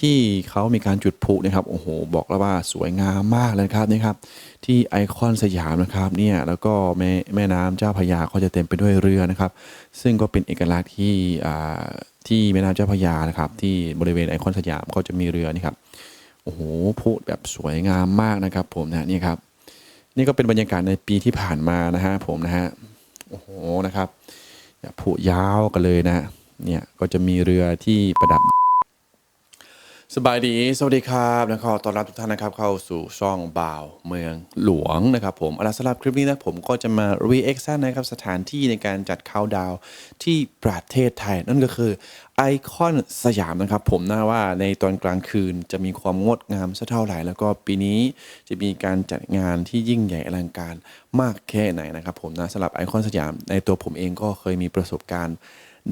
ที่เขามีการจุดพลุนะครับโอ้โหบอกแล้วว่าสวยงามมากเลยครับนี่ครับที่ไอคอนสยามนะครับเนี่ยแล้วก็แม่แม่น้ำเจ้าพระยาก็จะเต็มไปด้วยเรือนะครับ ซึ่งก็เป็นเอกลักษณ์ที่ที่แม่น้ำเจ้าพระยานะครับที่บริเวณไอคอนสยามก็จะมีเรือนี่ครับโอ้โหพลุแบบสวยงามมากนะครับ ผมนะนี่ครับนี่ก็เป็นบรรยากาศในปีที่ผ่านมานะฮะผมนะฮะโอ้โหนะครับอย่าผุยาวกันเลยนะเนี่ยก็จะมีเรือที่ประดับ สบายดี สวัสดีครับนะขอต้อนรับทุกท่านนะครับเข้าสู่ช่องบ่าวเมืองหลวงนะครับผมเอาละสำหรับคลิปนี้นะผมก็จะมา reaction นะครับสถานที่ในการจัดเข้าดาวที่ประเทศไทย นั่นก็คือไอคอนสยามนะครับผมน่าว่าในตอนกลางคืนจะมีความงดงามสักเท่าไหร่ แล้วก็ปีนี้จะมีการจัดงานที่ยิ่งใหญ่อลังการมากแค่ไหนนะครับผมนะสำหรับไอคอนสยามในตัวผมเองก็เคยมีประสบการณ์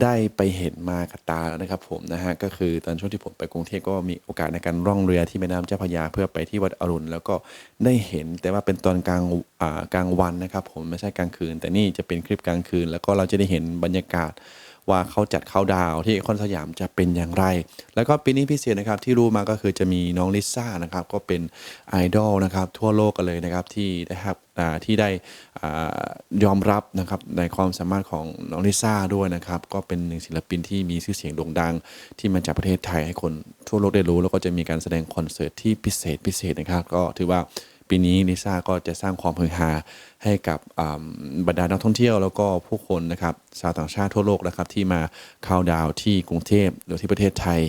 ได้ไปเห็นมากับตาแล้วนะครับผมนะฮะก็คือตอนช่วงที่ผมไปกรุงเทพก็มีโอกาสในการร่องเรือที่แม่น้ำเจ้าพระยาเพื่อไปที่วัดอรุณแล้วก็ได้เห็นแต่ว่าเป็นตอนกลางอ่ากลางวันนะครับผมไม่ใช่กลางคืน แต่นี่จะเป็นคลิปกลางคืน แล้วก็เราจะได้เห็นบรรยากาศ ว่าเขาจัดเขาดาวที่ไอคอนสยามจะเป็นอย่างไร แล้วก็ปีนี้พิเศษนะครับที่รู้มาก็คือจะมีน้องลิซ่านะครับก็เป็นไอดอลนะครับทั่วโลกกันเลยนะครับที่ได้ครับที่ได้ยอมรับนะครับในความสามารถของน้องลิซ่าด้วยนะครับก็เป็นหนึ่งศิลปินที่มีชื่อเสียงโด่งดัง ที่มาจากประเทศไทยให้คนทั่วโลกได้รู้ แล้วก็จะมีการแสดงคอนเสิร์ตที่พิเศษพิเศษนะครับ ก็ถือว่า ปีนี้ลิซ่าก็จะสร้างความฮือฮาให้กับบรรดานักท่องเที่ยวแล้วก็ผู้คนนะครับชาวต่างชาติทั่วโลกนะครับที่มาเข้าดาวที่กรุงเทพหรือที่ประเทศไทย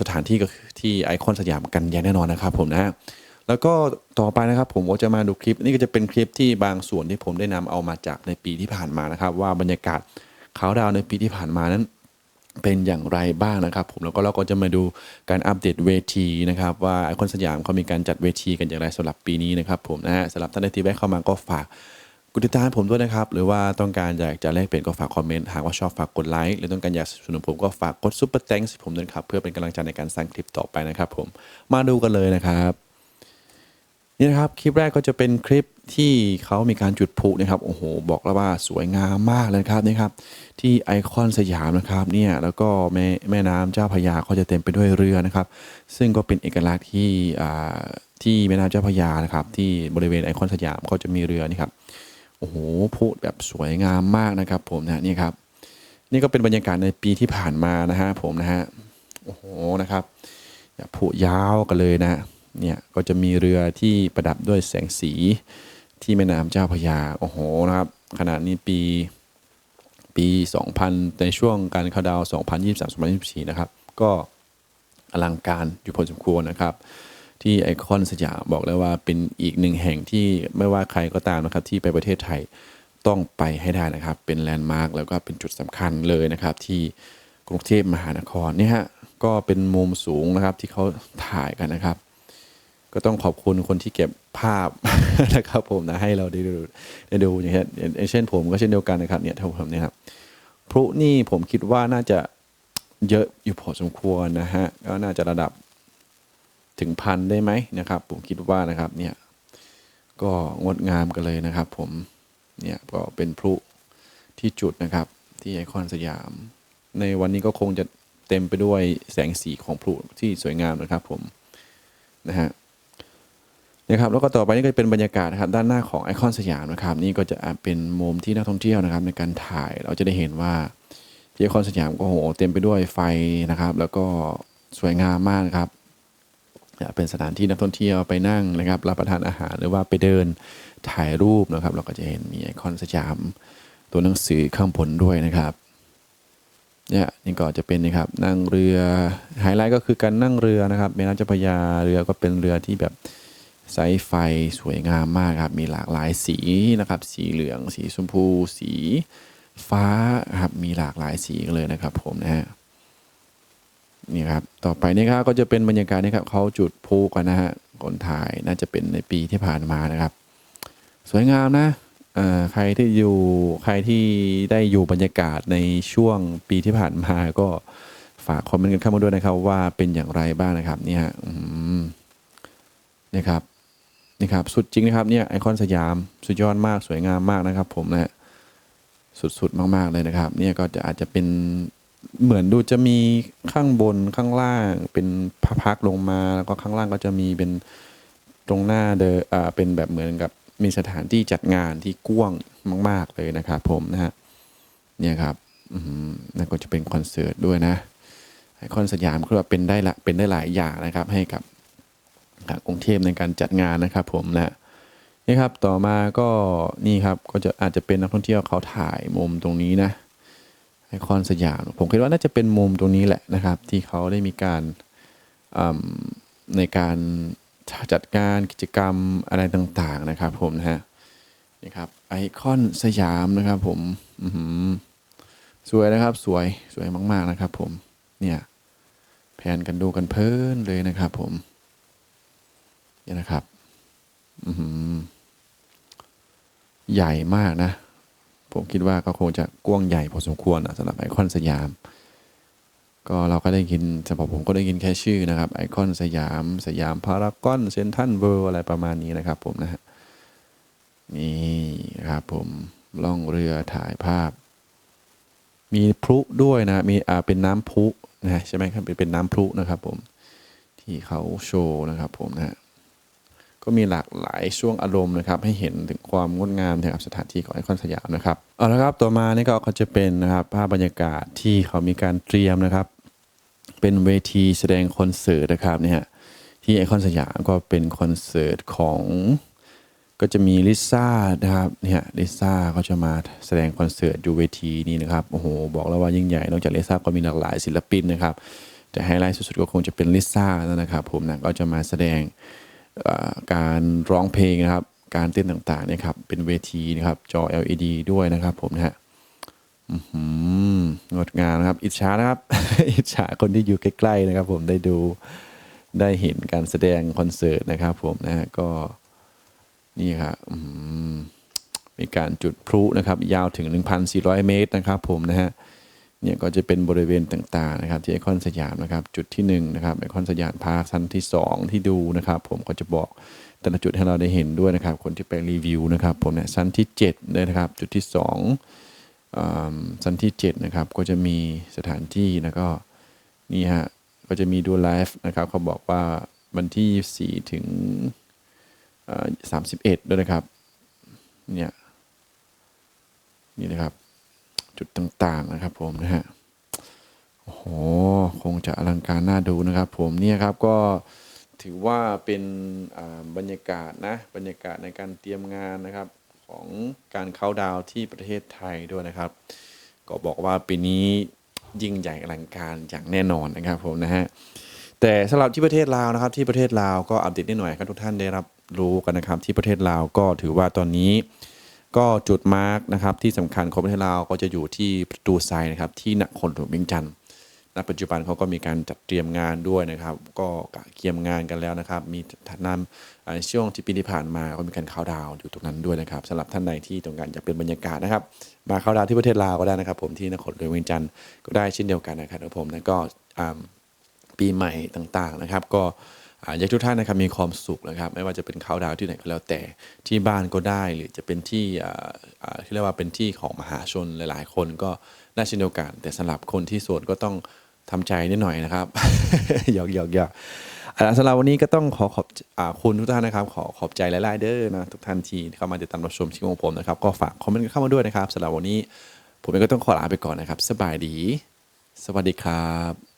สถานที่ก็ที่ไอคอนสยามกันอย่างแน่นอนนะครับผมนะแล้วก็ต่อไปนะครับผมก็จะมาดูคลิปนี่ก็จะเป็นคลิปที่บางส่วนที่ผมได้นำเอามาจากในปีที่ผ่านมานะครับ ว่าบรรยากาศเขาดาวในปีที่ผ่านมานั้น เป็นอย่างไรบ้างนะครับ ผมแล้วก็เราก็จะมาดูการอัปเดตเวทีนะครับ ว่าไอคอนสยามเขามีการจัดเวทีกันอย่างไรสำหรับปีนี้นะครับ ผมนะฮะสำหรับท่านใดที่แวะเข้ามาก็ฝากกดติดตามผมด้วยนะครับ หรือว่าต้องการอยากจะแลกเปลี่ยนก็ฝากคอมเมนต์หากว่าชอบฝากกดไลค์หรือต้องการอยากสนับสนุนผมก็ฝากกดซุปเปอร์แตงผมด้วยครับเพื่อเป็นกำลังใจในการสร้างคลิปต่อไปนะครับ ผมมาดูกันเลยนะครับ นี่นะครับคลิปแรกก็จะเป็นคลิปที่เขามีการจุดพลุนะครับโอ้โหบอกแล้วว่าสวยงามมากเลยครับนี่ครับ ที่ไอคอนสยามนะครับเนี่ยแล้วก็แม่แม่น้ำเจ้าพระยาก็จะเต็มไปด้วยเรือนะครับ ซึ่งก็เป็นเอกลักษณ์ที่อ่าที่แม่น้ำเจ้าพระยานะครับ ที่บริเวณไอคอนสยามก็จะมีเรือนี่ครับโอ้โหพลุแบบสวยงามมากนะครับผมนะนี่ครับ นี่ก็เป็นบรรยากาศในปีที่ผ่านมานะฮะผมนะฮะโอ้โหนะครับอย่าผุยาวกันเลยนะ เนี่ยก็จะมีเรือที่ประดับด้วยแสงสีที่แม่น้ำเจ้าพระยาโอ้โหนะครับขนาดนี้ปีปี 2000 ในช่วงการเข้าดาวน์2023-2024 นะครับ ก็อลังการอยู่พอสมควรนะครับ ที่ไอคอนสยามบอกเลยว่าเป็นอีกหนึ่งแห่งที่ไม่ว่าใครก็ตามนะครับ ที่ไปประเทศไทยต้องไปให้ได้นะครับ เป็นแลนด์มาร์กแล้วก็เป็นจุดสำคัญเลยนะครับ ที่กรุงเทพมหานครเนี่ยฮะก็เป็นมุมสูงนะครับที่เขาถ่ายกันนะครับ ก็ต้องขอบคุณคนที่เก็บภาพนะครับผมนะให้เราได้ดูได้ดูอย่างเช่นอย่างเช่นผมก็เช่นเดียวกันนะครับเนี่ยเท่าผมเนี่ยครับพลุนี่ผมคิดว่าน่าจะเยอะอยู่พอสมควรนะฮะก็น่าจะระดับถึงพันได้ไหมนะครับ ผมคิดว่านะครับเนี่ยก็งดงามกันเลยนะครับ ผมเนี่ยก็เป็นพลุที่จุดนะครับ ที่ไอคอนสยาม ในวันนี้ก็คงจะเต็มไปด้วยแสงสีของพลุที่สวยงามนะครับ ผมนะฮะ นะครับแล้วก็ต่อไปนี่ก็เป็นบรรยากาศนะครับด้านหน้าของไอคอนสยามนะครับนี่ก็จะเป็นมุมที่นักท่องเที่ยวนะครับ ในการถ่ายเราจะได้เห็นว่าที่ไอคอนสยามก็โหเต็มไปด้วยไฟนะครับ แล้วก็สวยงามมากครับเป็นสถานที่นักท่องเที่ยวไปนั่งนะครับ รับประทานอาหารหรือว่าไปเดินถ่ายรูปนะครับ เราก็จะเห็นมีไอคอนสยาม ตัวหนังสือข้างบนด้วยนะครับเนี่ยนี่ก็จะเป็นนะครับนั่งเรือไฮไลท์ก็คือการนั่งเรือนะครับแม่น้ำเจ้าพระยาเรือก็เป็นเรือที่แบบ ไซส์ไฟสวยงามมากครับ มีหลากหลายสีนะครับ สีเหลือง สีชมพู สีฟ้าครับ มีหลากหลายสีกันเลยนะครับผมนะฮะ นี่ครับ ต่อไปนี่ครับก็จะเป็นบรรยากาศนี่ครับเขาจุดพลุกันนะฮะคนถ่ายน่าจะเป็นในปีที่ผ่านมานะครับ สวยงามนะเออใครที่อยู่ใครที่ได้อยู่บรรยากาศในช่วงปีที่ผ่านมาก็ฝากคอมเมนต์กันเข้ามาด้วยนะครับ ว่าเป็นอย่างไรบ้างนะครับ เนี่ยนี่ครับ นี่ครับสุดจริงนะครับเนี่ยไอคอนสยามสุดยอดมากสวยงามมากนะครับ ผมนะสุดๆมาก ๆเลยนะครับ เนี่ยก็จะอาจจะเป็นเหมือนดูจะมีข้างบนข้างล่าง เป็นพักลงมาแล้วก็ข้างล่างก็จะมีเป็นตรงหน้าเดออ่าเป็นแบบเหมือนกับมีสถานที่จัดงานที่กว้างมาก ๆ เลยนะครับผมนะฮะเนี่ยครับนั่นก็จะเป็นคอนเสิร์ตด้วยนะไอคอนสยามคือว่าเป็นได้ละเป็นได้หลายอย่างนะครับ ให้กับ กรุงเทพในการจัดงานนะครับผมนะนี่ครับต่อมาก็นี่ครับก็จะอาจจะเป็นนักท่องเที่ยวเขาถ่ายมุมตรงนี้นะไอคอนสยามผมคิดว่าน่าจะเป็นมุมตรงนี้แหละนะครับ ที่เขาได้มีการในการจัดการกิจกรรมอะไรต่างๆนะครับผมนะฮะนี่ครับไอคอนสยามนะครับผมสวยนะครับสวยสวยมากๆนะครับผมเนี่ยแผนกันดูกันเพลินเลยนะครับผม นี่นะครับใหญ่มากนะ ผมคิดว่าก็คงจะกว้างใหญ่พอสมควรนะสำหรับไอคอนสยาม ก็เราก็ได้ยินสำหรับผมก็ได้ยินแค่ชื่อนะครับ ไอคอนสยาม สยามพารากอนเซนทันเวิลด์อะไรประมาณนี้นะครับ ผมนะฮะนี่ครับผมล่องเรือถ่ายภาพ มีพลุด้วยนะมีอ่าเป็นน้ำพลุนะใช่ไหมครับเป็นเป็นน้ำพลุนะครับ ผมที่เขาโชว์นะครับ ผมนะฮะ ก็มีหลากหลายช่วงอารมณ์นะครับ ให้เห็นถึงความงดงามนะครับสถานที่ของไอคอนสยามนะครับเอาละครับต่อมานี่ก็ก็จะเป็นนะครับภาพบรรยากาศที่เขามีการเตรียมนะครับ เป็นเวทีแสดงคอนเสิร์ตนะครับเนี่ยที่ไอคอนสยามก็เป็นคอนเสิร์ตของก็จะมีลิซ่านะครับเนี่ยลิซ่าก็จะมาแสดงคอนเสิร์ตอยู่เวทีนี้นะครับโอ้โหบอกแล้วว่ายิ่งใหญ่นอกจากลิซ่าก็มีหลากหลายศิลปินนะครับแต่ไฮไลท์สุดๆก็คงจะเป็นลิซ่านะครับผมนะก็จะมาแสดง การร้องเพลงนะครับ การเต้นต่างๆเนี่ยครับเป็นเวทีนะครับจอ LED ด้วยนะครับ ผมนะฮะหืองดงามนะครับ อิจฉานะครับ อิจฉาคนที่อยู่ใกล้ๆนะครับ ผมได้ดูได้เห็นการแสดงคอนเสิร์ตนะครับ ผมนะฮะก็นี่ครับมีการจุดพลุนะครับ ยาวถึง 1,400 เมตรนะครับ ผมนะฮะ เนี่ยก็จะเป็นบริเวณต่างๆนะครับที่ไอคอนสยามนะครับจุดที่1นงนะครับไอคอนสยามพาร์คชั้นที่ 2 ที่ดูนะครับ ผมก็จะบอกแต่ละจุดให้เราได้เห็นด้วยนะครับ คนที่ไปรีวิวนะครับ ผมเนี่ยชั้นที่7เลยนะครับ จุดที่2อ่าชั้นที่7นะครับก็จะมีสถานที่แล้วก็นี่ฮะก็จะมีดูไลฟ์นะครับเขาบอกว่าวันที่ 24 ถึงอ่า31 ด้วยนะครับเนี่ยนี่นะครับ จุดต่างๆนะครับผมนะฮะโอ้โหคงจะอลังการน่าดูนะครับ ผมเนี่ยครับก็ถือว่าเป็นบรรยากาศนะบรรยากาศในการเตรียมงานนะครับของการเข้าดาวที่ประเทศไทยด้วยนะครับ ก็บอกว่าปีนี้ยิ่งใหญ่อลังการอย่างแน่นอนนะครับผมนะฮะแต่สำหรับที่ประเทศลาวนะครับ ที่ประเทศลาวก็อัปเดตนิดหน่อยครับทุกท่านได้รับรู้กันนะครับ ที่ประเทศลาวก็ถือว่าตอนนี้ ก็จุดมาร์กนะครับที่สำคัญของประเทศลาวก็จะอยู่ที่ประตูไซนะครับที่นครหลวงเวียงจันทร์ณปัจจุบันเขาก็มีการจัดเตรียมงานด้วยนะครับ ก็กะเกียมงานกันแล้วนะครับ มีนำอ่าช่วงที่ปีที่ผ่านมาก็มีการเข้าน์ดาวอยู่ตรงนั้นด้วยนะครับสำหรับท่านใดที่ต้องการจะเป็นบรรยากาศนะครับ มาเข้าน์ดาวที่ประเทศลาวก็ได้นะครับ ผมที่นครหลวงเวียงจันทร์ก็ได้เช่นเดียวกันนะครับผมแล้วก็ปีใหม่ต่างๆนะครับ ก็ อยากทุกท่านนะครับมีความสุขนะครับ ไม่ว่าจะเป็นเขาดาวที่ไหนก็แล้วแต่ที่บ้านก็ได้หรือจะเป็นที่ที่เรียกว่าเป็นที่ของมหาชนหลาย ๆ คนก็น่าเช่นเดียวกัน แต่สำหรับคนที่โสดก็ต้องทำใจนิดหน่อยนะครับหยอกหยอกหยอกสำหรับวันนี้ก็ต้องขอขอบอคุณทุกท่านนะครับ ขอขอบใจหลายๆเด้อนะทุกท่านที่เข้ามาติดตามรับชมชิงของผมนะครับ ก็ฝากคอมเมนต์เข้ามาด้วยนะครับสำหรับวันนี้ ผมเองก็ต้องขอลาไปก่อนนะครับ สบายดี สวัสดีครับ